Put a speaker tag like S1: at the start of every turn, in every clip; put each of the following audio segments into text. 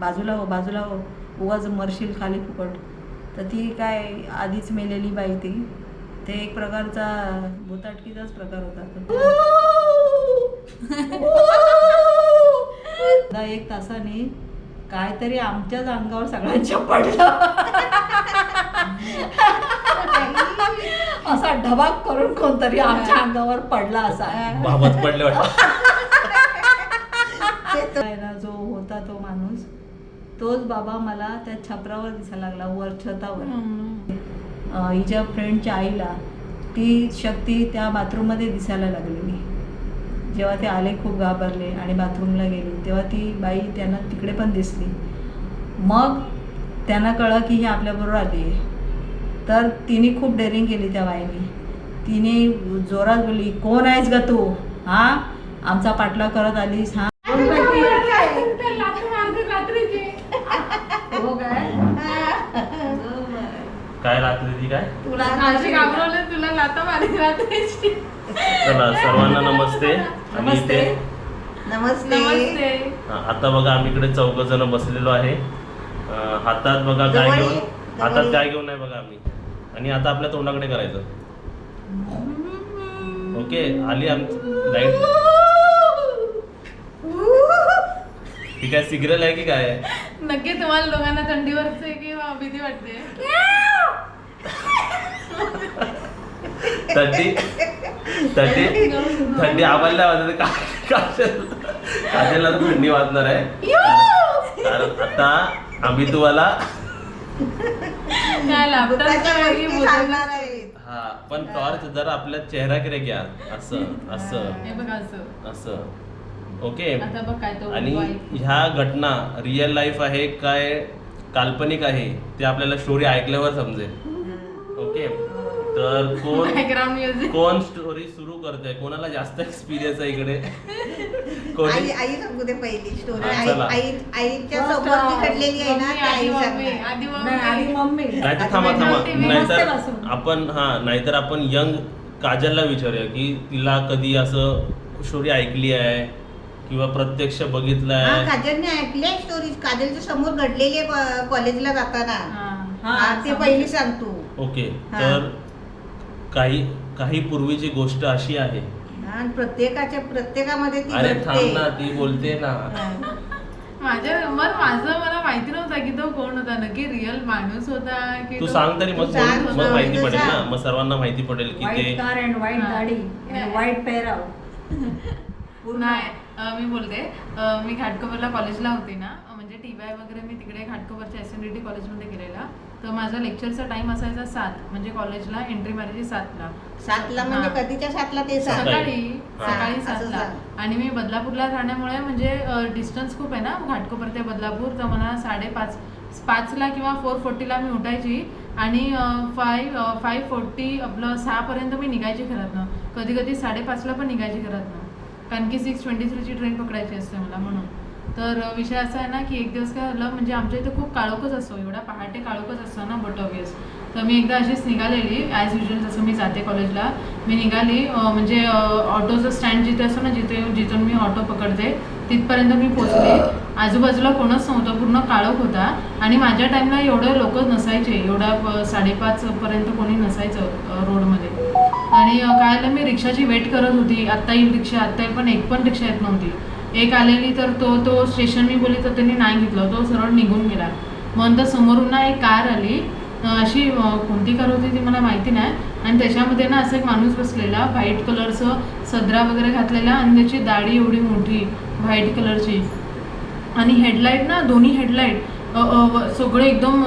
S1: बाजूला हो बाजूला हो. उगाच मरशील खाली फुकट. तर ती काय आधीच मेलेली बाई ती. ते एक प्रकारचा भूताटकीचाच प्रकार होता. एक तासाने काहीतरी आमच्याच अंगावर सगळ्यांच्या पडलं. असा ढबाक करून कोणतरी आमच्या अंगावर पडला असा.
S2: बाबत पडले
S1: ना जो होता तो माणूस तोच बाबा मला त्या छपरावर दिसायला लागला वर छतावर. हिच्या फ्रेंडच्या आईला ती शक्ती त्या बाथरूममध्ये दिसायला लागलेली जेव्हा ते आले खूप घाबरले आणि बाथरूमला गेले तेव्हा ती बाई त्यांना तिकडे पण दिसली. मग त्यांना कळलं की ही आपल्याबरोबर आली आहे. तर तिने खूप डेअरिंग केली त्या बाईने. तिने जोरात बोलली कोण आहेस ग तू? हा? आमचा पाठलाग करत आलीस हा? तुला
S3: माझी घाबरवलं तुला लाता मारी रात्रीची
S2: चला सर्वांना नमस्ते. आणि
S1: नमस्ते.
S2: इथे
S1: नमस्ते.
S3: नमस्ते.
S2: हा, आता बघा आम्ही इकडे चौघ जण बसलेलो आहे. अं, हातात बघा काय
S1: जवळ
S2: घेऊन हातात
S1: ये.
S2: काय घेऊन आहे बघा आम्ही. आणि आता आपल्या तोंडाकडे करायचं. ओके आली आमची लाइट. ती काय सिग्नल आहे की काय? आहे?
S3: नक्की तुम्हाला दोघांना थंडीवरचे किंवा भीती वाटते.
S2: थंडी? थंडी? थंडी आम्हाला वाजत. का- काजल काजलला तर थंडी वाजणार आहे. कारण आता आम्ही तुम्हाला हा पण टॉर्च जरा आपल्या चेहरा कडे घ्या. असं असं.
S3: हे बघ असं.
S2: असं. ओके? आणि. ह्या घटना रिअल लाईफ आहे काय? काल्पनिक आहे? ते आपल्याला स्टोरी ऐकल्यावर समजेल. ओके? तर कोण
S3: बॅकग्राऊंड म्युझिक
S2: कोण स्टोरी सुरू करतंय? कोणाला जास्त एक्सपिरियन्स आहे इकडे?
S4: आई
S2: कोणी?
S4: आई सांगू दे पहिली स्टोरी
S2: हा,
S4: आई
S2: चला.
S4: आई आईच्या
S1: First,
S4: समोर जी घडलेली आहे ना
S3: मम्मी,
S4: ती
S3: आधी
S4: आई
S3: मम्मी
S4: सांगणार.
S3: आधी
S1: नाही आधी
S3: मम्मी.
S1: मम्मी
S2: नाहीतर थांबा थांबा. नाहीतर. आपण हा नाहीतर आपण यंग काजलला विचारूया की तिला कधी असं स्टोरी ऐकली आहे? किंवा प्रत्यक्ष बघितलं
S4: हा
S2: आहे
S4: काजलने ऐकले स्टोरी काजलच्या समोर घडलेली आहे कॉ- कॉलेजला जाताना.
S3: हा.
S4: हा ते पहिली सांगतो
S2: ओके
S4: हा.
S2: तर काही काही पूर्वीची गोष्ट अशी आहे.
S4: आणि प्रत्येकाच्या प्रत्येकामध्ये ती
S2: अरे थांब ना ती बोलते ना.
S3: माझ्या मग माझं मला माहिती नव्हता की तो कोण होता. नक्की रिअल माणूस होता की
S2: तू
S3: तो-
S2: सांग तरी मग
S4: तू सांग,
S2: मग
S4: तू
S2: माहिती. पडेल ना. मग सर्वांना माहिती पडेल की
S1: व्हाईट
S2: ते
S1: कार अँड व्हाईट
S3: हा.
S1: गाडी व्हाईट पेहराव. पूर्ण
S3: नाही अं, मी बोलते. अं, मी घाटकोपरला कॉलेजला होती ना. अं, म्हणजे टी वाय वगैरे मी तिकडे घाटकोपरच्या एस एन डी टी कॉलेजमध्ये गेलेला. तर माझा लेक्चरचा टाइम असायचा सात म्हणजे कॉलेजला एंट्री मारायची सातला.
S4: सातला म्हणजे
S3: हा.
S4: कधीच्या सातला ते सात?
S2: सकाळी.
S3: सकाळी.
S2: हा.
S3: सकाळी
S4: असं
S3: सातला. आणि मी बदलापूरला राहण्यामुळे म्हणजे डिस्टन्स खूप आहे ना घाटकोपर ते बदलापूर. तर मला साडेपाच पाचला किंवा फोर फोर्टीला मी उठायची. आणि फाईव्ह फाईव्ह फोर्टी आपलं सहापर्यंत मी निघायची घरातनं. कधी कधी साडेपाचला पण निघायची घरातनं. कारण की सिक्स ट्वेंटी थ्रीची ट्रेन पकडायची असते मला म्हणून. तर विषय असा आहे ना की एक दिवस काय झालं म्हणजे आमच्या इथे खूप काळोखच असतो एवढा पहाटे काळोखच असतो ना बट ऑबियस तर मी एकदा अशीच निघालेली ॲज युजल जसं मी जाते कॉलेजला मी निघाली म्हणजे ऑटोचं स्टँड जिथे असतो ना जिथे जिथून मी ऑटो पकडते तिथपर्यंत मी पोचले आजूबाजूला कोणच नव्हतं पूर्ण काळोख होता. आणि माझ्या टाईमला एवढे लोक नसायचे एवढ्या साडेपाच साडेपाचपर्यंत कोणी नसायचं रोडमध्ये आणि काय झालं मी रिक्षाची वेट करत होती. आत्ता येईल रिक्षा आत्ता पण एक पण रिक्षा येत नव्हती. एक आलेली तर तो तो स्टेशन मी बोलली तर त्यांनी नाही घेतलं. तो सरळ निघून गेला. मग नंतर समोरून ना एक कार आली. अशी कोणती कार होती ती मला माहिती नाही. आणि त्याच्यामध्ये ना असं एक माणूस बसलेला व्हाईट कलरचं सदरा वगैरे घातलेला आणि त्याची दाढी एवढी मोठी व्हाईट कलरची आणि हेडलाईट ना दोन्ही हेडलाईट सगळे एकदम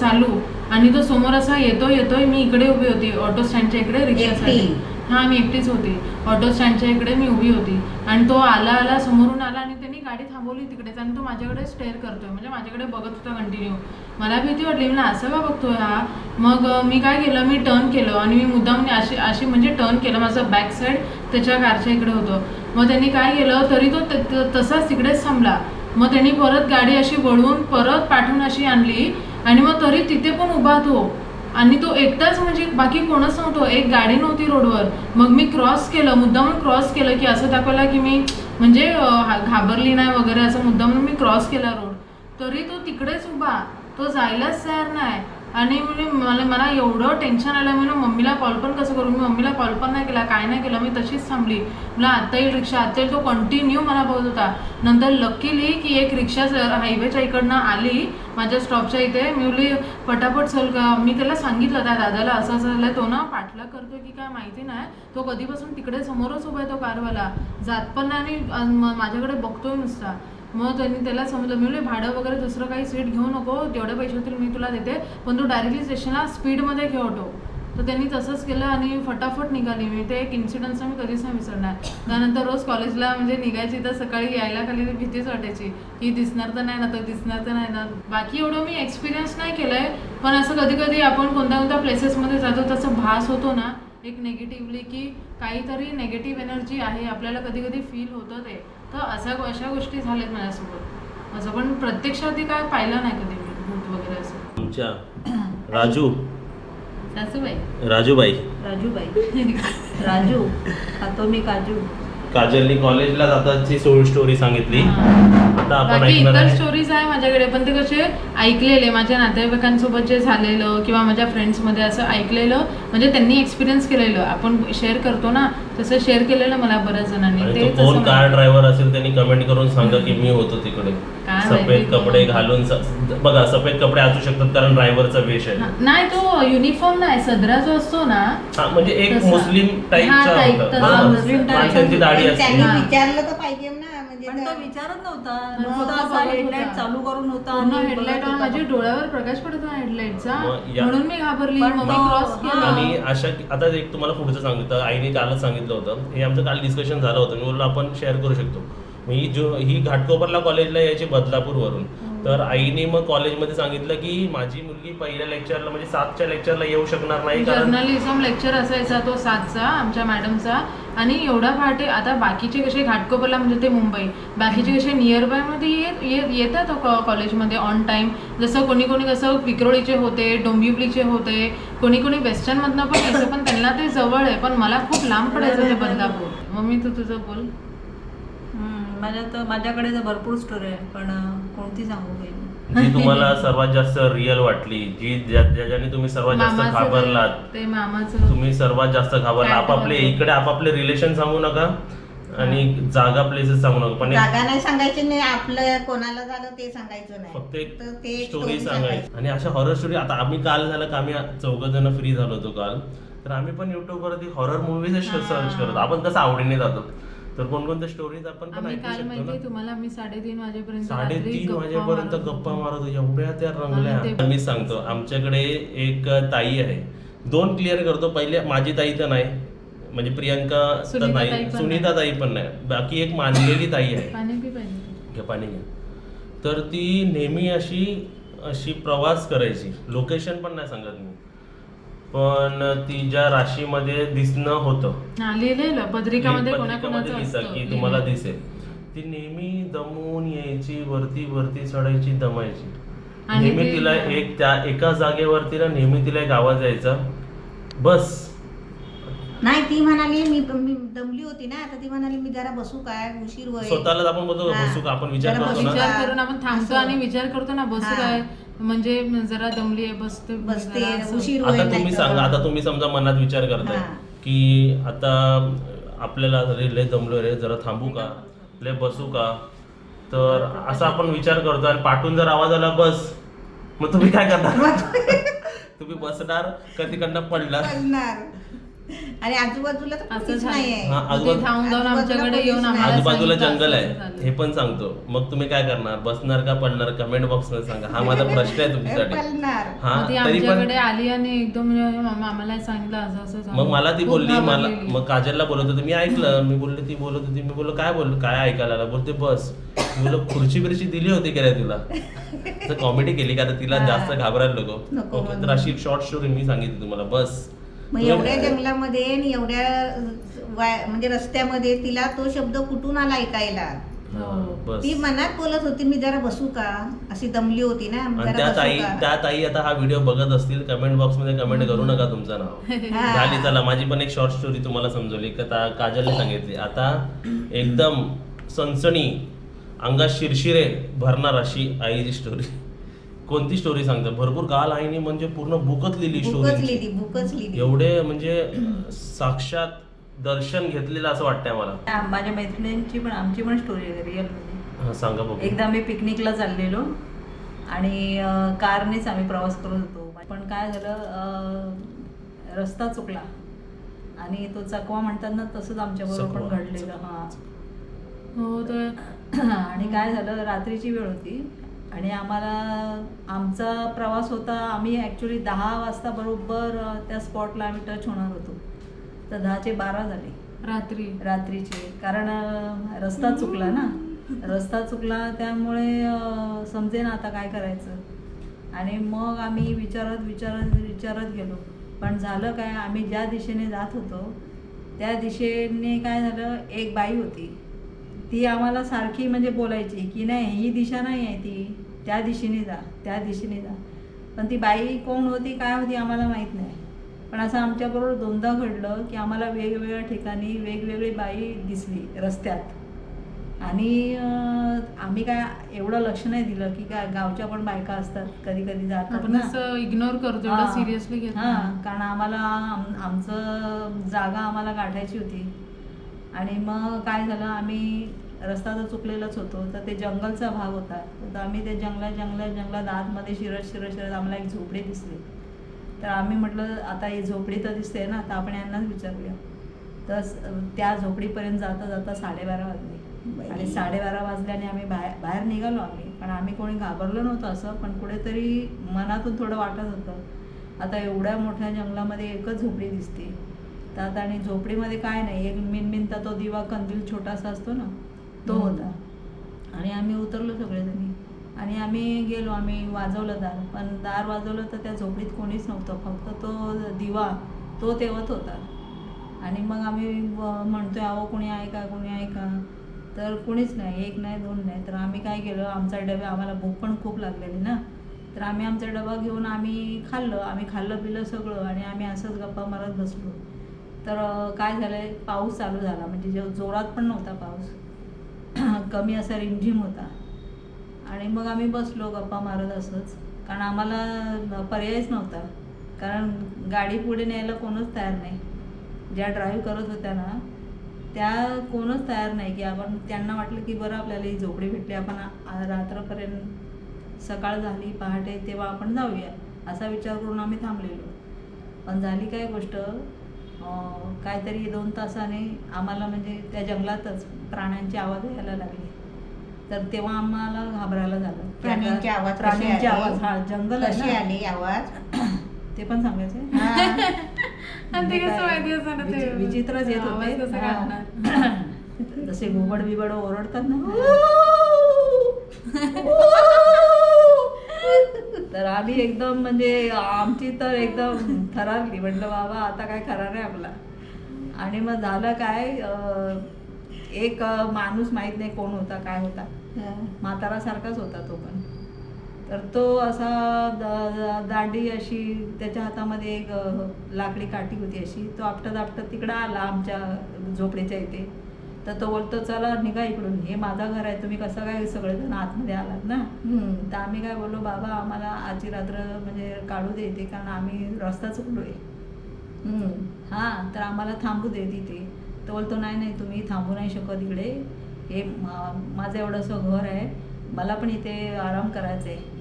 S3: चालू. आणि तो समोर असा येतो येतोय मी इकडे उभी होती ऑटो स्टँडच्या इकडे रिक्षासाठी? हां मी एकटीच होती. ऑटो स्टँडच्या इकडे मी उभी होती. आणि तो आला आला समोरून आला आणि त्यांनी गाडी थांबवली तिकडेच आणि तो माझ्याकडे स्टेअर करतोय. म्हणजे माझ्याकडे बघत होता कंटिन्यू मला भीती वाटली म्हणजे असं का बघतोय हा? मग मी काय केलं? मी टर्न केलं आणि मी मुद्दाम अशी अशी म्हणजे टर्न केलं. माझं बॅक साईड त्याच्या कारच्या इकडे होतं. मग त्यांनी काय केलं? तरी तो त- तसाच तिकडेच थांबला. मग त्यांनी परत गाडी अशी वळवून परत पाठवून अशी आणली आणि मग तरी तिथे पण उभा तो. आणि तो एकटाच म्हणजे बाकी कोणच नव्हतो. एक गाडी नव्हती रोडवर. मग मी क्रॉस केलं मुद्दामून क्रॉस केलं की असं दाखवलं की मी म्हणजे घाबरली नाही वगैरे असं मुद्दामून मी क्रॉस केला रोड तरी तो तिकडेच उभा. तो जायलाच तयार नाही. आणि म्हणजे मला मला एवढं टेन्शन आलं मी ना मम्मीला कॉल पण कसं करू? मी मम्मीला कॉल पण नाही केला काय नाही केलं मी तशीच थांबली. मला आत्ता येईल रिक्षा आत्ता येईल. तो कंटिन्यू मला बघत होता. नंतर लकीली की एक रिक्षा हायवेच्या इकडनं आली माझ्या स्टॉपच्या इथे. मी बोलली पटापट चल मी त्याला सांगितलं त्या दादाला असं असं झालं तो ना पाठलाग करतोय की काय माहिती नाही. तो कधीपासून तिकडे समोरच उभा आहे तो कारवाला. जात पण नाही आणि माझ्याकडे बघतोय नुसता. मग त्यांनी त्याला समजलं मी भाडं वगैरे दुसरं काही सीट घेऊ नको तेवढ्या पैसे होतील मी तुला देते पण तू डायरेक्टली स्टेशनला स्पीडमध्ये घे ऑटो. तर त्यांनी तसंच केलं आणि फटाफट निघाली. मी ते एक इन्सिडन्स मी कधीच नाही विसरणार. त्यानंतर रोज कॉलेजला म्हणजे निघायची तर सकाळी यायला खाली तर भीतीच वाटायची की दिसणार तर नाही ना तर दिसणार तर नाही ना. बाकी एवढं मी एक्सपिरियन्स नाही केलंय पण असं कधी कधी आपण कोणत्या कोणत्या प्लेसेसमध्ये जातो तसं भास होतो ना एक नेगेटिव्हली की काहीतरी नेगेटिव्ह एनर्जी आहे आपल्याला कधी कधी फील होतं ते. तर अशा अशा गोष्टी झाल्यात माझ्यासोबत. असं पण प्रत्यक्षात काय पाहिलं नाही कधी मी भूत वगैरे असं.
S2: आमच्या राजू.
S3: सासूबाई.
S2: राजूबाई.
S1: राजूबाई. राजू. खातो मी काजू.
S2: काजलनी कॉलेजला जाताची सोळ स्टोरी सांगितली. आता आपण
S3: बाकी
S2: ऐकणार
S3: इतर
S2: आहे.
S3: स्टोरीज आहे माझ्याकडे पण ते कसे ऐकलेले माझ्या नातेवाईकांसोबत जे झालेलं किंवा माझ्या फ्रेंड्समध्ये असं ऐकलेलं म्हणजे त्यांनी एक्सपिरियन्स केलेलं. आपण शेअर करतो ना तसं शेअर केलेलं मला बऱ्याच जणांनी.
S2: आणि
S3: ते
S2: तो कोण
S3: तसं
S2: कार ड्रायव्हर असेल त्यांनी कमेंट करून सांगा की मी होतो तिकडे.
S3: काय
S2: सफेद
S3: माहिती
S2: कपडे? घालून स- बघा सफेद कपडे असू शकतात कारण ड्रायव्हरचा वेश आहे
S3: हा, नाही तो युनिफॉर्म नाही सदरा जो असतो ना
S2: हा म्हणजे एक
S3: तसा.
S2: मुस्लिम
S3: हा,
S2: टाईपचा
S3: type तसा.
S1: मुस्लिम type.
S2: दाढी असते
S4: त्यांनी
S3: हा.
S4: विचारलं तर पाहिजे ना म्हणजे
S1: पण तो
S4: तर-
S1: विचारत नव्हता
S3: फक्त
S1: नुसता
S3: बघत
S1: असा
S3: होता.
S1: हेडलाईट चालू करून होता
S3: पूर्ण
S1: आणि
S3: हेडलाईट
S1: बघत
S3: ऑन
S1: होता.
S3: माझ्या डोळ्यावर प्रकाश पडत होता हेडलाईटचा
S2: मग या-
S3: म्हणून मी घाबरली
S1: पण
S3: मग मी
S1: तो-
S3: क्रॉस
S1: हा.
S3: केला
S2: आणि अशा आता एक तुम्हाला पुढचं सांगितलं आईने कालच सांगितलं होतं हे आमचं काल डिस्कशन झालं होतं मी बोललो आपण शेअर करू शकतो ही जो ही घाटकोपरला कॉलेजला यायची बदलापूरवरून तर आईने मग कॉलेजमध्ये सांगितलं की माझी मुलगी पहिल्या लेक्चरला म्हणजे सातच्या लेक्चरला येऊ शकणार नाही कारण
S3: जर्नलिझम लेक्चर असायचा तो सातचा आमच्या मॅडमचा आणि एवढा पहाटे आता बाकीचे कसे घाटकोपरला म्हणजे ते मुंबई. बाकीचे कसे नियर बायमध्ये येत ये- येतात कॉलेजमध्ये ऑन टाईम जसं कोणी कोणी कसं विक्रोळीचे होते डोंबिवलीचे होते. कोणी कोणी वेस्टर्नमधनं पण यायचं पण त्यांना ते जवळ आहे. पण मला खूप लांब पडायचं ते बदलापूर. मम्मी तू तुझं बोल.
S1: माझ्या तर माझ्याकडे तर भरपूर स्टोरी आहे पण कोणती सांगू पहिली
S2: जी तुम्हाला सर्वात जास्त रिअल वाटली जी ज्या- ज्याच्याने तुम्ही सर्वात जास्त
S3: मामाचं
S2: घाबरलात
S3: ते- मामाचं.
S2: तुम्ही सर्वात जास्त घाबरला
S3: काय
S2: आपापले
S3: घाबरलो?
S2: इकडे आपापले रिलेशन सांगू नका आणि जागा प्लेसेस सांगू नका. पण एक
S4: जागा नाही सांगायची नाही आपलं कोणाला झालं ते सांगायचं नाही.
S2: फक्त एक
S4: तर ते
S2: स्टोरी सांगायची. आणि अशा हॉरर स्टोरी आता आम्ही काल झालं का आम्ही चौघ जण फ्री झालो होतो काल. तर आम्ही पण युट्यूब वरती हॉरर मुव्हीज सर्च करतो आपण कसं आवडीने जातो. तर कोणकोणत्या स्टोरीज आपण पण
S3: आम्ही
S2: ऐकू
S3: काल
S2: शकतो
S3: माहितीये
S2: ना
S3: तुम्हाला आम्ही साडेतीन वाजेपर्यंत रात्री
S2: साडेतीन
S3: गप्पा
S2: वाजेपर्यंत
S3: मारत
S2: गप्पा
S3: होतो.
S2: मारत होतो. एवढ्या त्या रंगल्या.
S3: ते-
S2: मी सांगतो आमच्याकडे एक ताई आहे. दोन क्लिअर करतो. पहिले माझी ताई तर नाही. म्हणजे प्रियंका तर
S3: सुनीता ताई
S2: नाही
S3: पण
S2: सुनीता ताई पण नाही. बाकी एक मानलेली ताई आहे.
S3: पाणी पी पाहिजे
S2: घ्या पाणी घ्या. तर ती नेहमी अशी अशी प्रवास करायची. लोकेशन पण नाही सांगत मी. पण तिच्या राशीमध्ये दिसणं होतं
S3: हा लिहिलेलं पत्रिकामध्ये
S2: पत्रिकामध्ये
S3: कोणाकोणाचं
S2: दिसतं
S3: असतं
S2: की तुम्हाला
S3: लिहिलेलं.
S2: दिसेल. ती नेहमी दमून यायची वरती वरती चढायची दमायची.
S3: आणि
S2: नेहमी
S3: ती-
S2: तिला एक त्या एका जागेवरती ना नेहमी तिला एक आवाज यायचा बस.
S4: नाही ती म्हणाली मी मी दमली होती ना तर ती म्हणाली मी जरा बसू काय उशीर होईल.
S2: स्वतःलाच आपण बोलतो
S4: हा.
S2: बसू का? आपण विचार
S4: जरा
S2: करतो ना.
S3: विचार करून आपण थांबतो. आणि विचार करतो ना बसू
S4: हा.
S3: काय? म्हणजे जरा दमली आहे बसते
S4: बसते
S3: जरा असं.
S4: उशीर होईल
S2: आता तुम्ही सांगा आता तुम्ही समजा मनात विचार करताय
S4: हा.
S2: की आता आपल्याला रे लय जमलो रे जरा थांबू का लय बसू का तर असा आपण विचार करतो आणि पाठून जर आवाज आला बस मग तुम्ही काय करणार तुम्ही बसणार का तिकडनं पडणार
S4: पडणार. आणि आजूबाजूला तर
S3: असं झालं.
S2: हा, आजूबाजू-
S3: धावून
S4: आजूबाजूला
S3: आमच्याकडे
S4: कोणीच
S3: येऊन
S4: नाही.
S3: आम्हाला
S2: आजूबाजूला
S3: सांगितलं
S2: जंगल
S3: असं
S2: आहे. हे पण सांगतो. मग तुम्ही काय करणार? बसणार का पडणार कमेंट बॉक्समध्ये सांगा. हा माझा प्रश्न आहे तुमच्यासाठी.
S4: पडणार.
S2: हा
S3: मग ती
S2: तरी पण
S3: आमच्याकडे आली आणि एकदम म्हणजे मामा- आम्हाला सांगितलं असं असं झालं.
S2: मग मला ती
S3: खूप
S2: बोलली मला
S3: घाबरलेली.
S2: मग काजलला बोलत होती मी ऐकलं. मी बोलले ती बोलत होती. मी बोललो काय बोल काय ऐकायला आला? बोलते बस. मी बोललो खुर्ची बिर्ची दिली होती का रे तुला? कॉमेडी केली का? तर तिला. जास्त घाबरायला नको.
S4: नको
S2: ओके, तर
S4: म्हणून.
S2: अशी शॉर्ट स्टोरी मी सांगितली तुम्हाला. बस.
S4: मग एवढ्या जंगलामध्ये आणि एवढ्या वाय- म्हणजे रस्त्यामध्ये तिला तो शब्द कुठून आला ऐकायला?
S2: हा, बस.
S4: ती मनात बोलत होती मी जरा बसू का? अशी दमली होती ना
S2: आणि
S4: जरा
S2: त्या
S4: बसू
S2: ताई
S4: का?
S2: त्या ताई आता हा व्हिडिओ बघत असतील कमेंट बॉक्समध्ये कमेंट करू नका तुमचं नाव.
S4: हा.
S2: झाली चला माझी पण एक शॉर्ट स्टोरी तुम्हाला समजवली. का ता- काजलने सांगितली. आता एकदम सनसणी अंगात शिरशिरे भरणार अशी आईची स्टोरी कोणती स्टोरी सांगते? भरपूर काल आईने म्हणजे पूर्ण बुकच लिहिली
S4: बुकच
S2: स्टोरी
S4: लिहिली बुकच लिहिली.
S2: एवढे म्हणजे साक्षात दर्शन घेतलेलं असं वाटतंय मला.
S1: माझ्या मैत्रिणींची पण आमची पण स्टोरी आहे रिअलमध्ये
S2: हा, सांगा बघू.
S1: एकदा आम्ही पिकनिकला चाललेलो आणि अं, कारनेच आम्ही प्रवास करत होतो. पण काय झालं अं, रस्ता चुकला आणि तो चकवा म्हणतात ना तसंच आमच्याबरोबर पण
S2: चकवा.
S1: घडलेलं हां.
S3: हो तर
S1: आणि काय झालं रात्रीची वेळ होती. आणि आम्हाला आमचा प्रवास होता आम्ही ॲक्च्युली दहा वाजता बरोबर त्या स्पॉटला आम्ही टच होणार होतो. तर दहाचे बारा झाले.
S3: रात्री.
S1: रात्रीचे. कारण रस्ता चुकला ना. रस्ता चुकला त्यामुळे समजे ना आता काय करायचं. आणि मग आम्ही विचारत विचारत विचारत गेलो. पण झालं काय आम्ही ज्या दिशेने जात होतो त्या दिशेने काय झालं एक बाई होती. ती आम्हाला सारखी म्हणजे बोलायची की नाही ही दिशा नाही आहे ती. त्या दिशेने जा त्या दिशेने जा. पण ती बाई कोण होती काय होती आम्हाला माहीत नाही. पण असं आमच्याबरोबर दोनदा घडलं की आम्हाला वेगवेगळ्या ठिकाणी वेगवेगळी बाई दिसली रस्त्यात. आणि आम्ही काय एवढं लक्ष नाही दिलं की काय गावच्या पण बायका असतात कधी कधी जातात ना.
S3: असं इग्नोर करतो. एवढं सिरियसली
S1: हा. कारण आम्हाला आम- आमचं जागा आम्हाला गाठायची होती. आणि मग काय झालं आम्ही रस्ता तर चुकलेलाच होतो तर ते जंगलचा भाग होता. तर आम्ही ते जंगलात जंगलात जंगलात आतमध्ये शिरत शिरत शिरत आम्हाला एक झोपडी दिसली. तर आम्ही म्हटलं आता ही झोपडी तर दिसते ना तर आपण यांनाच विचारूया. तर त्या झोपडीपर्यंत जाता जाता साडेबारा वाजले. आणि साडेबारा वाजल्याने आम्ही बाहेर बाहेर निघालो आम्ही. पण आम्ही कोणी घाबरलो नव्हतं असं पण कुठेतरी मनातून थोडं वाटत होतं. आता एवढ्या मोठ्या जंगलामध्ये एकच झोपडी दिसते. तर आता आणि झोपडीमध्ये काय नाही एक मिनमिनता तो दिवा कंदील छोटासा असतो ना तो होता. आणि आम्ही उतरलो सगळेजणी. आणि आम्ही गेलो आम्ही वाजवलं दार. पण दार वाजवलं तर त्या झोपडीत कोणीच नव्हतं. फक्त तो दिवा तो तेवत होता. आणि मग आम्ही म्हणतोय अहो कोणी आहे का? कोणी आहे का? तर कोणीच नाही. एक नाही दोन नाही. तर आम्ही काय केलं? आमचा डबे आम्हाला भूक पण खूप लागलेली ना. तर आम्ही आमचा डबा घेऊन आम्ही खाल्लं. आम्ही खाल्लं पिलं सगळं. आणि आम्ही असंच गप्पा मारत बसलो. तर काय झालंय? पाऊस चालू झाला. म्हणजे जो जोरात पण नव्हता पाऊस. कमी असा रिमझिम होता. आणि मग आम्ही बसलो गप्पा मारत असंच. कारण आम्हाला पर्यायच नव्हता. कारण गाडी पुढे न्यायला कोणच तयार नाही. ज्या ड्राईव्ह करत होत्या ना त्या कोणच तयार नाही की आपण त्यांना वाटलं की बरं आपल्याला ही झोपडी भेटली आपण रात्रपर्यंत सकाळ झाली पहाटे तेव्हा आपण जाऊया असा विचार करून आम्ही थांबलेलो. पण झाली काय गोष्ट काहीतरी दोन तासाने आम्हाला म्हणजे त्या जंगलातच प्राण्यांचे आवाज यायला लागले तर तेव्हा आम्हाला घाबरायला झालं
S4: प्राण्यांचे आवाज
S1: प्राण्यांचे? आवाज हा जंगल ना.
S4: आली आवाज
S1: ते पण सांगायचे
S4: हा.
S3: आणि ते
S1: म्हणजे विचित्रच येत होते? जसे घुबड बिबड ओरडतात ना आम्ही एकदम म्हणजे आमची तर एकदम थरारली म्हटलं बाबा आता काय खरा नाही आपला. आणि मग झालं काय एक माणूस माहीत नाही कोण होता काय होता. म्हातारासारखाच होता तो पण. तर तो असा दांडी अशी त्याच्या हातामध्ये एक लाकडी काठी होती अशी. तो आपटत आपटत तिकडं आला आमच्या झोपडीच्या इथे. तर तो बोलतो चला निघा इकडून. हे माझं घर आहे. तुम्ही कसं काय सगळेजण आतमध्ये आलात ना. तर आम्ही काय बोललो बाबा आम्हाला आजची रात्र म्हणजे काढू दे इथे कारण आम्ही रस्ता चुकलोय.
S4: हम्म.
S1: हां तर आम्हाला थांबू दे तिथे. तो बोलतो नाही नाही तुम्ही थांबू नाही शकत इकडे. हे माझं एवढंसं घर आहे. मला पण इथे आराम करायचा आहे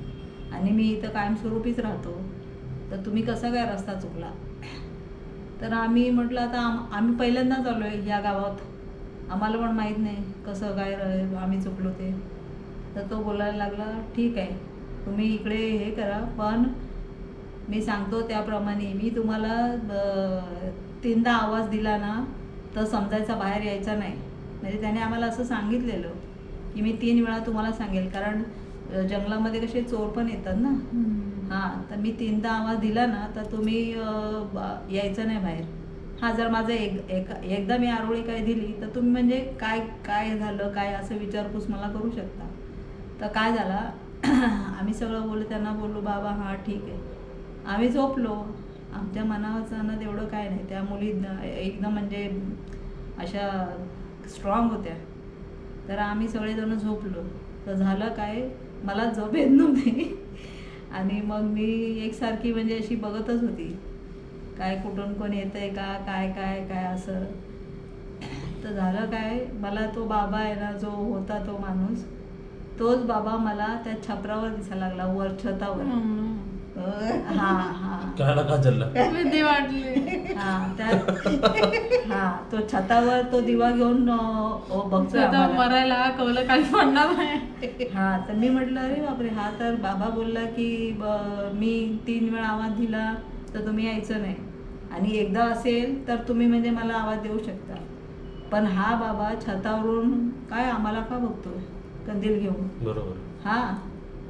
S1: आणि मी इथं कायमस्वरूपीच राहतो. तर तुम्ही कसा काय रस्ता चुकला? तर आम्ही म्हटलं आता आम आम्ही पहिल्यांदाच आलो आहे या गावात. आम्हाला पण माहीत नाही कसं काय आम्ही चुकलो ते. तर तो बोलायला लागला ठीक आहे तुम्ही इकडे हे करा पण मी सांगतो त्याप्रमाणे मी तुम्हाला तीनदा आवाज दिला ना तर समजायचा बाहेर यायचा नाही. म्हणजे त्याने आम्हाला असं सांगितलेलं की मी तीन वेळा तुम्हाला सांगेल कारण जंगलामध्ये कसे चोर पण येतात ना. हां तर मी तीनदा आवाज दिला ना तर तुम्ही यायचं नाही बाहेर. हा जर माझं एक एक एकदा मी आरोळी काय दिली तर तुम्ही म्हणजे काय काय झालं काय असं विचारपूस मला करू शकता. तर काय झाला आम्ही सगळं बोललो त्यांना बोललो बाबा हां ठीक आहे. आम्ही झोपलो. आमच्या मनाचं तेवढं काय नाही. त्या मुली एकदम म्हणजे अशा स्ट्रॉंग होत्या. तर आम्ही सगळेजण झोपलो. तर झालं काय मला झोप येत नव्हती. आणि मग मी एकसारखी म्हणजे अशी बघतच होती. काय कुठून कोण येतं आहे का? काय काय काय असं. तर झालं काय? मला तो बाबा आहे ना जो होता तो माणूस तोच बाबा मला त्या छपरावर दिसायला लागला वर छतावर. हा हा. हा हा तो छतावर तो दिवा घेऊन.
S3: मरायला कवलं काही पडणार नाही.
S1: हा तर मी म्हटलं अरे बापरे हा तर बाबा बोलला की मी तीन वेळा आवाज दिला तर तुम्ही यायचं नाही. आणि एकदा असेल तर तुम्ही म्हणजे मला आवाज देऊ शकता. पण हा बाबा छतावरून काय आम्हाला का बघतोय कंदील घेऊन.
S2: बरोबर.
S1: हा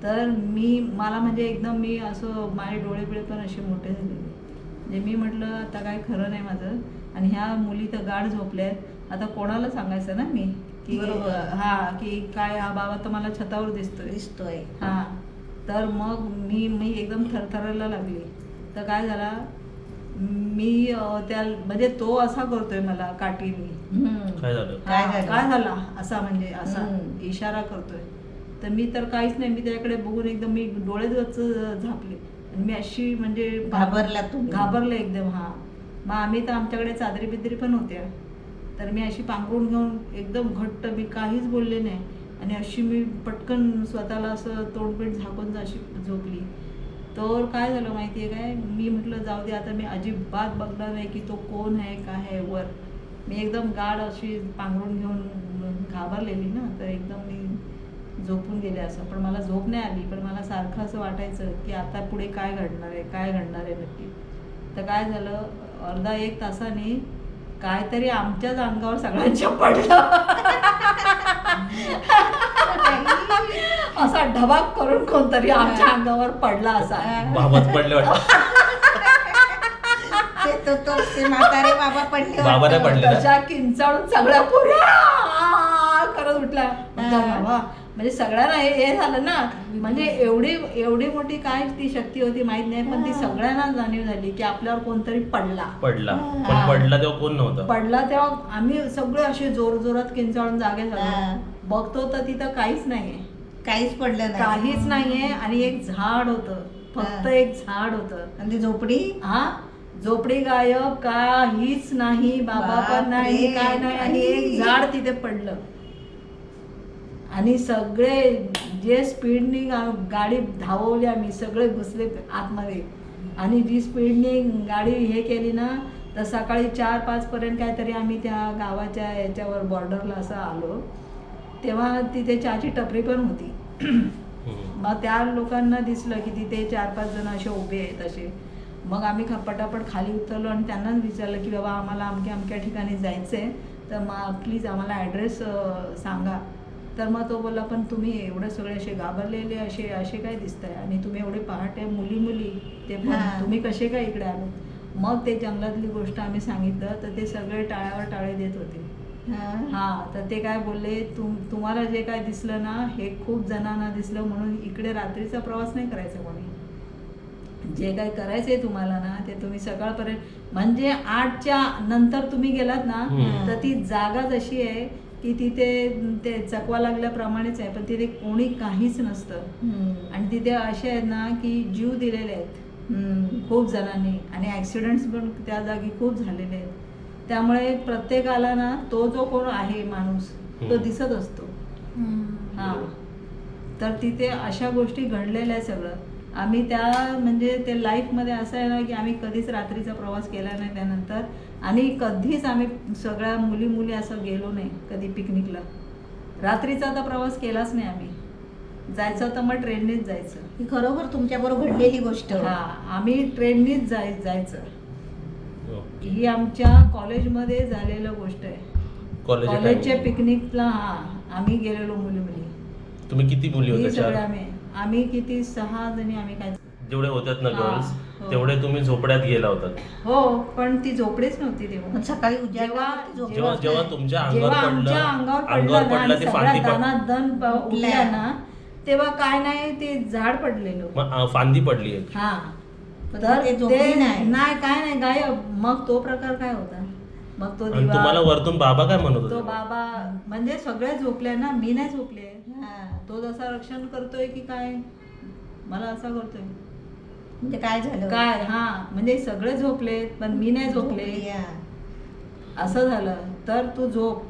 S1: तर मी मला म्हणजे एकदम मी असं माझे डोळे बिळे पण असे मोठे झालेले म्हणजे मी म्हटलं आता काय खरं नाही माझं. आणि ह्या मुली तर गाढ झोपल्यात आता कोणाला सांगायचं ना मी? की
S4: बरोबर.
S1: हा की काय हा बाबा तर मला छतावर दिसतोय.
S4: दिसतोय.
S1: हा तर मग मी मी एकदम थरथरायला लागली. तर काय झाला? मी अं, त्या म्हणजे तो असा करतोय मला काठीने.
S4: हम्म.
S2: काय झालं?
S4: काय
S1: हा,
S4: झालं?
S1: काय झाला? असा म्हणजे असा. इशारा करतोय. तर मी तर काहीच नाही मी त्याकडे बघून एकदम मी डोळेच झापले आणि मी अशी म्हणजे
S4: घाबरला तुम्ही?
S1: घाबरले एकदम हा. मग आम्ही तर आमच्याकडे चादरी बिदरी पण होत्या. तर मी अशी पांघरून घेऊन एकदम घट्ट मी काहीच बोलले नाही. आणि अशी मी पटकन स्वतःला असं तोंडपीठ झाकून अशी झोपली. तर काय झालं माहिती आहे काय? मी म्हटलं जाऊ दे आता मी अजिबात बघणार नाही की तो कोण आहे काय आहे वर. मी एकदम गाढ अशी पांघरून घेऊन घाबरलेली ना तर एकदम मी झोपून गेले असं. पण मला झोप नाही आली पण मला सारखं असं वाटायचं की आता पुढे काय घडणार आहे काय घडणार आहे नक्की. तर काय झालं अर्धा एक तासाने काहीतरी आमच्याच अंगावर सगळ्यांच्या पडलं. असा ढबाक करून कोणतरी आमच्या अंगावर पडला असा
S2: बाबाच पडले वाटतं
S4: ते तो तो ते म्हातारे बाबा पडले
S2: बाबा नाही
S4: वाटतं.
S2: पडले ना?
S1: तशा किंचाळून सगळ्या पुऱ्या करत उठल्या
S4: हा.
S1: बाबा, म्हणजे सगळ्यांना हे हे झालं ना. म्हणजे एवढी एवढी मोठी काय ती शक्ती होती माहीत नाही पण ती सगळ्यांना जाणीव झाली की आपल्यावर कोणतरी पडला.
S2: पडला. पण पडला तेव्हा कोण नव्हता?
S1: पडला तेव्हा आम्ही सगळे असे जोर जोरात किंचाळून जागे. झालो. बघतो तर तिथं काहीच नाहीये.
S4: काहीच पडलं नाही.
S1: काहीच नाहीये आणि एक झाड होतं. फक्त. एक झाड होतं.
S4: आणि ती झोपडी?
S1: हा. झोपडी गायब काहीच नाही. बाबा पण नाही. काय नाही. आणि एक झाड तिथे पडलं. आणि सगळे जे स्पीडनी गाडी धाववली आम्ही सगळे घुसले आतमध्ये. आणि जी स्पीडनी गाडी हे केली ना तर सकाळी चार पाच पर्यंत काहीतरी आम्ही त्या गावाच्या याच्यावर बॉर्डरला असं आलो. तेव्हा तिथे चहाची टपरी पण होती. मग त्या लोकांना दिसलं की तिथे चार पाच जण असे उभे आहेत असे. मग आम्ही ख- पटापट खाली उतरलो आणि त्यांनाच विचारलं की बाबा आम्हाला अमक्या अमक्या ठिकाणी जायचं आहे तर मग प्लीज आम्हाला ॲड्रेस सांगा. तर मग तो बोलला पण तुम्ही एवढे सगळे असे घाबरलेले असे असे काय दिसत आहे आणि तुम्ही एवढे पहाटे मुली मुली ते. तुम्ही कसे काय इकडे आलो मग ते जंगलातली गोष्ट आम्ही सांगितलं तर ते सगळे टाळ्यावर टाळे देत होते
S4: हा.
S1: हा तर ते काय बोलले तुम तुम्हाला जे काय दिसलं ना हे खूप जणांना दिसलं म्हणून इकडे रात्रीचा प्रवास नाही करायचा कोणी जे काय करायचंय तुम्हाला ना ते तुम्ही सकाळपर्यंत म्हणजे आठच्या नंतर तुम्ही गेलात ना. तर ती जागाच अशी आहे की तिथे ते चकवा लागल्याप्रमाणेच आहे पण तिथे कोणी काहीच नसतं. आणि तिथे असे आहेत ना की जीव दिलेले आहेत
S4: हम्म.
S1: खूप जणांनी आणि ॲक्सिडेंट्स पण त्या जागी खूप झालेले आहेत त्यामुळे प्रत्येकाला ना तो जो कोण आहे माणूस तो. दिसत असतो. हा तर तिथे अशा गोष्टी घडलेल्या आहे सगळं आम्ही त्या म्हणजे ते लाईफमध्ये असं आहे ना की आम्ही कधीच रात्रीचा प्रवास केला नाही त्यानंतर. आणि कधीच आम्ही सगळ्या मुली मुली असं गेलो नाही कधी पिकनिकला. रात्रीचा तर प्रवास केलाच नाही आम्ही. जायचं तर मग ट्रेननीच जायचं.
S4: ही खरोखर तुमच्या बरोबर घडलेली गोष्ट.
S1: हा आम्ही ट्रेननीच जाय जायचं.
S2: ओके.
S1: ही आमच्या कॉलेजमध्ये झालेलं गोष्ट आहे.
S2: कॉलेजच्या.
S1: पिकनिकला हा आम्ही गेलेलो मुली मुली
S2: तुम्ही किती मुली होत्या
S1: आम्ही आम्ही किती सहा जणी आम्ही काय
S2: जेवढे होतात ना
S1: हा,
S2: गर्ल्स
S1: हो.
S2: तेवढे तुम्ही झोपड्यात गेला होतात
S1: हो पण ती झोपडीच नव्हती तेव्हा
S4: पण सकाळी
S1: जेव्हा
S2: जेव्हा. तुमच्या अंगावर पडलं
S1: आमच्या अंगावर
S2: अंगावर
S1: पडलं ना
S2: पडलं
S1: आणि
S2: ते
S1: सगळ्या
S2: फांदी पड
S1: दानात दन ब-
S4: उठल्या.
S1: उठल्या ना तेव्हा काय नाही ते झाड पडलेलं
S2: मग अं, फांदी पडली एक
S1: हा
S4: पण
S1: तर
S4: ते झोपली
S1: ते
S4: नाही.
S1: नाही काय नाही गायब मग तो प्रकार काय होता मग तो
S2: आणि तुम्हाला
S1: दिवा
S2: वरतून बाबा काय म्हणत
S1: तो
S2: होते
S1: बाबा म्हणजे सगळे झोपले ना मी नाही झोपले. तो जसा रक्षण करतोय की काय? मला असं करतोय.
S4: म्हणजे काय झालं?
S1: काय? हा म्हणजे सगळे झोपले पण मी नाही झोपले. असं झालं. तर तू झोप.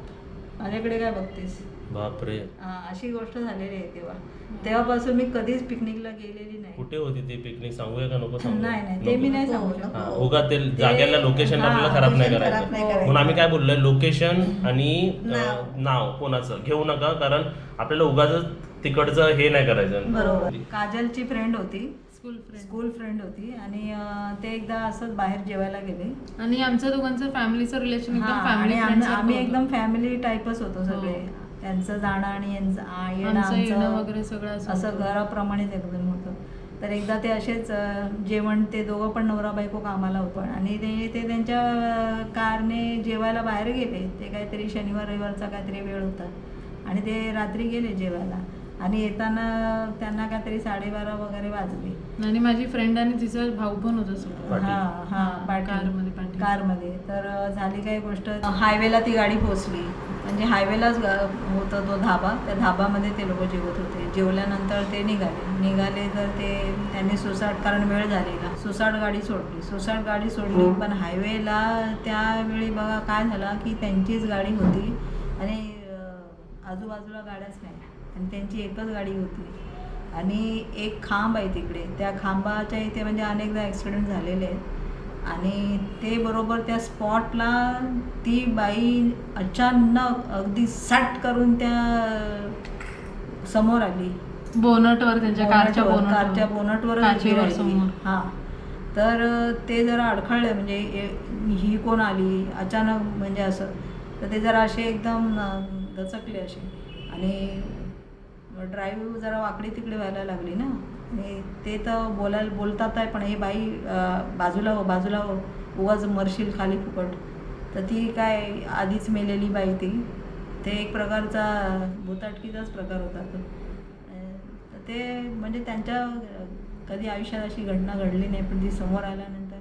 S1: माझ्याकडे काय बघतेस?
S2: बापरे.
S1: हा, अशी गोष्ट झालेली आहे तेव्हा. तेव्हापासून मी कधीच पिकनिकला गेलेली नाही.
S2: कुठे होती ती पिकनिक? सांगूया का नको सांगू
S1: नाही नाही ते मी नाही सांगू.
S2: हा, उगा ते जाग्याला लोकेशन
S1: हा,
S2: आपल्याला खराब नाही
S4: location खराब
S2: करायचं
S4: नाही. करायचं.
S2: म्हणून आम्ही काय बोललोय लोकेशन आणि अं,
S4: नाव.
S2: कोणाचं? घेऊ नका कारण आपल्याला उगाच तिकडचं हे नाही करायचं.
S1: बरोबर. काजलची फ्रेंड होती.
S3: स्कूल फ्रेंड
S1: स्कूल फ्रेंड होती. आणि अं, ते एकदा असंच बाहेर जेवायला गेले.
S3: आणि आमच्या दोघांचं फॅमिलीचं रिलेशन
S1: हा,
S3: एकदम
S1: आणि
S3: फॅमिली
S1: आम्ही आम्ही एकदम फॅमिली टाईपच होतो सगळे.
S3: हो.
S1: त्यांचं जाणं आणि यांचं आ- येणं
S3: आमचं येणं
S1: आमचं
S3: वगैरे सगळं असं
S1: असं
S3: होतं.
S1: घराप्रमाणेच एकदम होतं तर एकदा ते असेच अं, जेवण ते दोघं पण नवरा बायको कामाला होतं आणि ते ते त्यांच्या अं, कारने जेवायला बाहेर गेले ते काहीतरी शनिवार रविवारचा काहीतरी वेळ होता आणि ते रात्री गेले जेवायला आणि येताना त्यांना काहीतरी साडेबारा वगैरे वाजले
S3: आणि माझी फ्रेंड आणि तिचा भाऊ पण होता सोबत
S2: पाटील.
S1: हा हा पाटील.
S3: कारमध्ये पाटील.
S1: कारमध्ये तर अ, झाली काही गोष्ट हायवेला ती गाडी पोहोचली म्हणजे हायवेलाच ग- होता तो धाबा. त्या धाबामध्ये ते लोक जेवत होते. जेवल्यानंतर ते निघाले. निघाले तर ते त्यांनी सुसाट कारण वेळ झालेला. सुसाट गाडी सोडली. सुसाट गाडी सोडली पण हायवेला त्यावेळी बघा काय झालं की त्यांचीच गाडी होती आणि आजूबाजूला गाड्याच नाही. आणि त्यांची एकच गाडी होती. आणि एक खांब आहे तिकडे. त्या खांबाच्या इथे म्हणजे अनेकदा ॲक्सिडेंट झालेले आहेत. आणि ते बरोबर त्या स्पॉटला ती बाई अचानक अगदी सट करून त्या समोर आली.
S3: बोनटवर त्यांच्या कारच्या
S1: कारच्या बोनटवर हा. तर ते जरा अडखळले म्हणजे ही कोण आली? अचानक म्हणजे असं. तर ते जरा असे एकदम दचकले असे. आणि ड्राईव्ह जरा वाकडी तिकडे व्हायला लागली ना. आणि ते तर बोलायला बोलतात आहे पण हे बाई बाजूला हो बाजूला हो उगाच मरशील खाली फुकट. तर ती काय आधीच मेलेली बाई ती. ते एक प्रकारचा भूताटकीचाच प्रकार होता तो. तर ते म्हणजे त्यांच्या कधी आयुष्यात अशी घटना घडली नाही पण ती समोर आल्यानंतर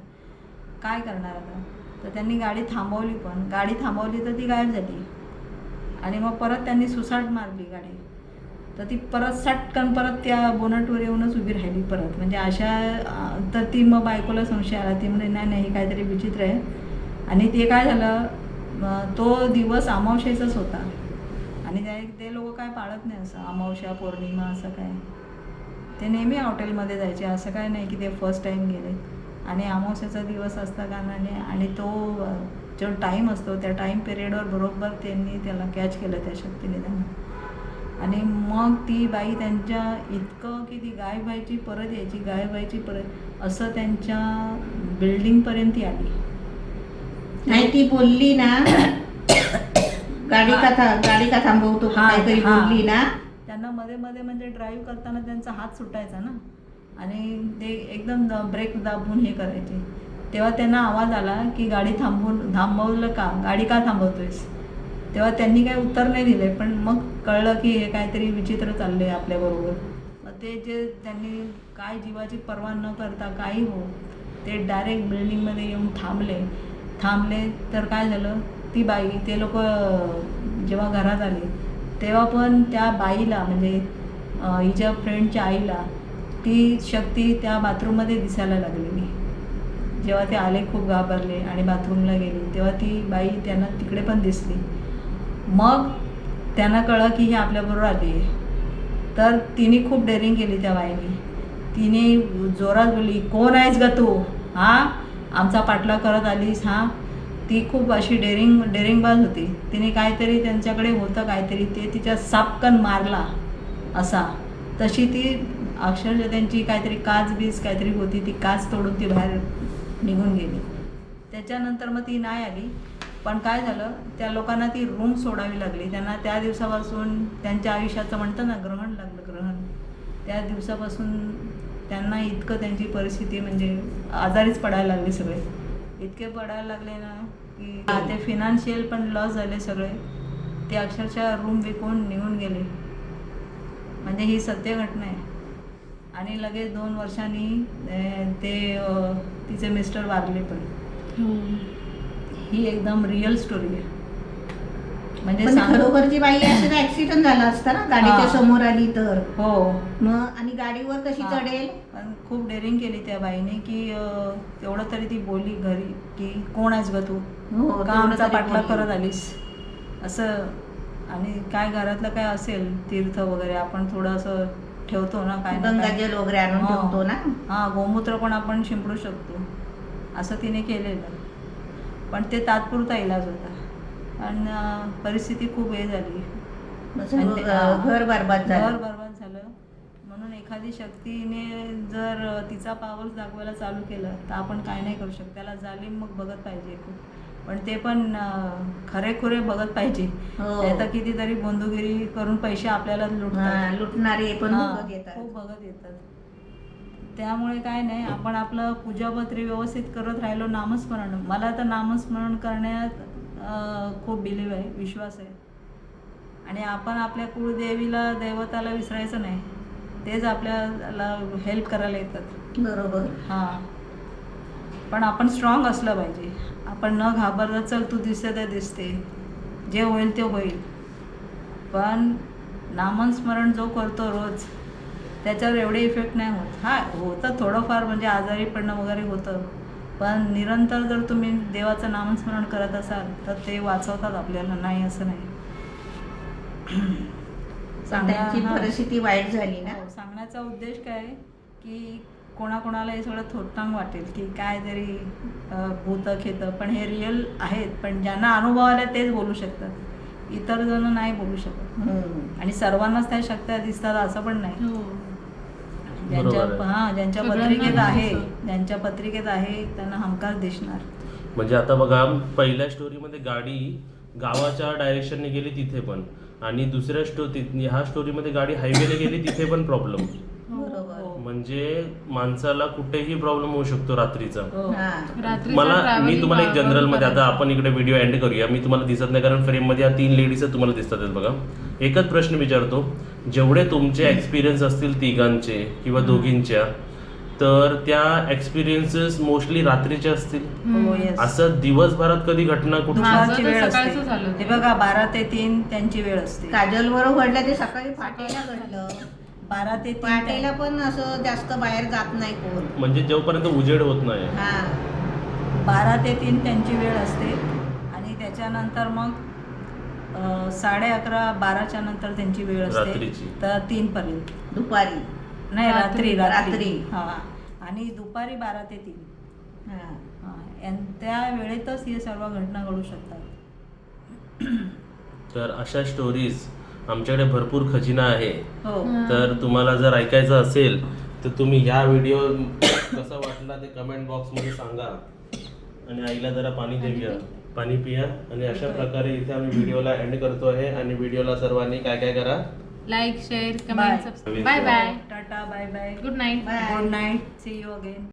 S1: काय करणार आता? तर त्यांनी गाडी थांबवली पण गाडी थांबवली तर ती गायब झाली. आणि मग परत त्यांनी सुसाट मारली गाडी. तर ती परत सटकन परत त्या बोनटवर येऊनच उभी राहिली परत. म्हणजे अशा तर ती मग बायकोला संशय आला. ती म्हणजे नाही नाही हे काहीतरी विचित्र आहे. आणि ते काय झालं तो दिवस अमावश्याचाच होता. आणि ते ते लोक काय पाळत नाही असं अमावश्या पौर्णिमा असं काय. ते नेहमी हॉटेलमध्ये जायचे. असं काय नाही की ते फर्स्ट टाईम गेले. आणि अमावस्याचा दिवस असता कारणाने आणि तो जो टाईम असतो त्या टाईम पिरियडवर बरोबर त्यांनी त्याला कॅच केलं त्या शक्तीने त्यांना. आणि मग ती बाई त्यांच्या इतकं की ती गाय व्हायची परत यायची गाय व्हायची परत असं त्यांच्या बिल्डिंगपर्यंत आली.
S4: नाही ती बोलली ना गाडी का था- गाडी का थांबवतो काहीतरी. बोलली ना.
S1: त्यांना मध्ये मध्ये म्हणजे ड्राईव्ह करताना त्यांचा हात सुटायचा ना. आणि ते एकदम ब्रेक दाबून हे करायचे. तेव्हा त्यांना आवाज आला की गाडी थांबवून थांबवलं का? गाडी का थांबवतोयस? तेव्हा त्यांनी काही उत्तर नाही दिले पण मग कळलं की हे काहीतरी विचित्र चाललंय आपल्याबरोबर मग ते जे त्यांनी काय जीवाची पर्वा न करता काही हो ते डायरेक्ट बिल्डिंगमध्ये येऊन थांबले. थांबले तर काय झालं ती बाई ते लोक जेव्हा घरात आले तेव्हा पण त्या बाईला म्हणजे हिच्या फ्रेंडच्या आईला ती शक्ती त्या बाथरूममध्ये दिसायला लागलेली. जेव्हा ते आले खूप घाबरले आणि बाथरूमला गेले तेव्हा ती बाई त्यांना तिकडे पण दिसली. मग त्यांना कळलं की ही आपल्याबरोबर आली आहे. तर तिने खूप डेअरिंग केली त्या बाईने. तिने जोरात बोलली कोण आहेस ग तू? हां? आमचा पाठला करत आलीस हां? ती खूप अशी डेअरिंग डेअरिंगबाज होती. तिने काहीतरी त्यांच्याकडे होतं काहीतरी ते तिच्या सापकन मारला असा. तशी ती अक्षरशः त्यांची काहीतरी काच बीज काहीतरी होती ती काच तोडून ती बाहेर निघून गेली. त्याच्यानंतर मग ती नाही आली. पण काय झालं त्या लोकांना ती रूम सोडावी लागली. त्यांना त्या दिवसापासून त्यांच्या आयुष्याचं म्हणतं ना ग्रहण लागलं ग्रहण. त्या दिवसापासून त्यांना इतकं त्यांची परिस्थिती म्हणजे आजारीच पडायला लागले सगळे. इतके पडायला लागले ना की ते फिनान्शियल पण लॉस झाले सगळे. ते अक्षरशः रूम विकून निघून गेले. म्हणजे ही सत्य घटना आहे. आणि लगेच दोन वर्षांनी ते तिचे मिस्टर वारले पण. हो. ही एकदम रिअल स्टोरी आहे म्हणजे
S4: खरोखरची बाई असं ऍक्सिडेंट झाला असता ना गाडीच्या. समोर आली तर
S1: हो
S4: मग आणि गाडीवर कशी. चढेल
S1: पण खूप डेअरिंग केली त्या बाईने की तेवढं तरी ती बोलली घरी की कोण आहेस ग तू
S4: हो,
S1: का आमचा
S4: बोलली.
S1: करत आलीस असं आणि काय घरातलं काय असेल तीर्थ वगैरे आपण थोडं असं ठेवतो ना काय ना काय.
S4: गंगाजल वगैरे आणून
S1: हो.
S4: ठेवतो ना
S1: हा गोमूत्र पण आपण शिंपडू शकतो असं तिने केलेलं पण ते तात्पुरता इलाज होता. अं, परिस्थिती खूप हे झाली. आणि हा.
S4: घर बरबाद
S1: घर
S4: झालं.
S1: बरबाद झालं. म्हणून एखादी शक्तीने जर तिचा पावर दाखवायला चालू केलं तर आपण काय नाही करू शकतो. त्याला जालीम मग बघत पाहिजे खूप. पण ते पण खरेखुरे बघत पाहिजे.
S4: हो.
S1: नाही तर कितीतरी बंधुगिरी करून पैसे आपल्याला
S4: हा, लुटणारे पण
S1: हा, खूप बघत येतात. त्यामुळे काय नाही आपण आपलं पूजापत्री व्यवस्थित करत राहिलो नामस्मरण. मला तर नामस्मरण करण्यात खूप बिलीव आहे विश्वास आहे. आणि आपण आपल्या कुळदेवीला दैवताला विसरायचं नाही. तेच आपल्याला हेल्प करायला येतात.
S4: बरोबर.
S1: हां. पण आपण स्ट्रॉंग असलं पाहिजे. आपण न घाबरता चल तू दिसते तर दिसते. जे होईल ते होईल. पण नामस्मरण जो करतो रोज त्याच्यावर एवढे इफेक्ट नाही होत. हा होतं थोडंफार म्हणजे आजारी पडणं वगैरे होतं. पण निरंतर जर तुम्ही देवाचं नामस्मरण करत असाल तर ते वाचवतात आपल्याला नाही असं नाही.
S4: परिस्थिती वाईट झाली ना?
S1: हो, सांगण्याचा उद्देश काय आहे? की कोणाकोणाला हे सगळं थोटांग वाटेल की काय तरी भूत खेतं पण हे रिअल आहेत. पण ज्यांना अनुभव आला तेच बोलू शकतात. इतर जण नाही बोलू शकत. आणि सर्वांनाच त्या शक्त्या दिसतात असं पण नाही.
S3: हो.
S1: ज्यांच्या
S2: बरोबर आहे.
S1: हा ज्यांच्या पत्रिकेत आहे. ज्यांच्या पत्रिकेत आहे त्यांना हमखास दिसणार
S2: म्हणजे आता बघा पहिल्या स्टोरीमध्ये गाडी गावाच्या डायरेक्शनने गेली तिथे पण आणि दुसऱ्या स्टो ति- ह्या स्टोरीमध्ये गाडी हायवेने गेली तिथे पण प्रॉब्लेम
S4: बरोबर.
S1: हो.
S2: म्हणजे माणसाला कुठेही प्रॉब्लेम होऊ शकतो रात्रीचा
S1: हो.
S4: हा.
S3: रात्रीचं
S2: मला मी तुम्हाला एक जनरलमध्ये आता. आपण इकडे व्हिडिओ एंड करूया मी तुम्हाला दिसत नाही कारण फ्रेममध्ये या तीन लेडीज तुम्हाला दिसतात आहेत बघा एकच प्रश्न विचारतो जेवढे तुमचे एक्सपिरियन्स असतील तिघांचे किंवा दोघींच्या तर त्या एक्सपिरियन्सेस मोस्टली रात्रीचे असतील.
S1: हो yes.
S2: असं दिवसभरात कधी घटना कुठे
S3: माझं
S1: दुपारची
S3: तर
S1: वेळ
S3: सकाळचं झालं
S1: असते
S3: होतं.
S1: हे बघा बारा ते तीन त्यांची वेळ असते.
S4: काजल बरोबर घडलं ते सकाळी फाटेला घडलं
S1: बारा ते तीन
S4: फाटेला पण असं जास्त बाहेर जात नाही कोण.
S2: म्हणजे जोपर्यंत उजेड होत नाही.
S4: हा.
S1: बारा ते तीन त्यांची वेळ असते. आणि त्याच्यानंतर मग साडे अकरा बाराच्या नंतर त्यांची वेळ असते.
S2: रात्रीची.
S1: तर तीन पर्यंत
S4: दुपारी.
S1: नाही रात्री
S3: रात्री.
S1: रात्री.
S4: रात्री.
S1: हा. आणि दुपारी बारा ते तीन.
S4: हा.
S1: हा. यां- त्या वेळेतच हे सर्व घटना घडू शकतात.
S2: तर अशा स्टोरीज आमच्याकडे भरपूर खजिना आहे.
S1: हो.
S3: हं.
S2: तर तुम्हाला जर ऐकायचं असेल तर तुम्ही ह्या व्हिडिओ कसा वाटला ते कमेंट बॉक्समध्ये सांगा. आणि आईला जरा पाणी देऊया. पाणी पिया. आणि अशा प्रकारे इथे आम्ही व्हिडिओला एंड करतो आहे. आणि व्हिडिओला सर्वांनी काय काय करा?
S3: Like share. Comment subscribe bye bye
S1: ta-ta bye bye
S3: good night.
S1: Good night see you again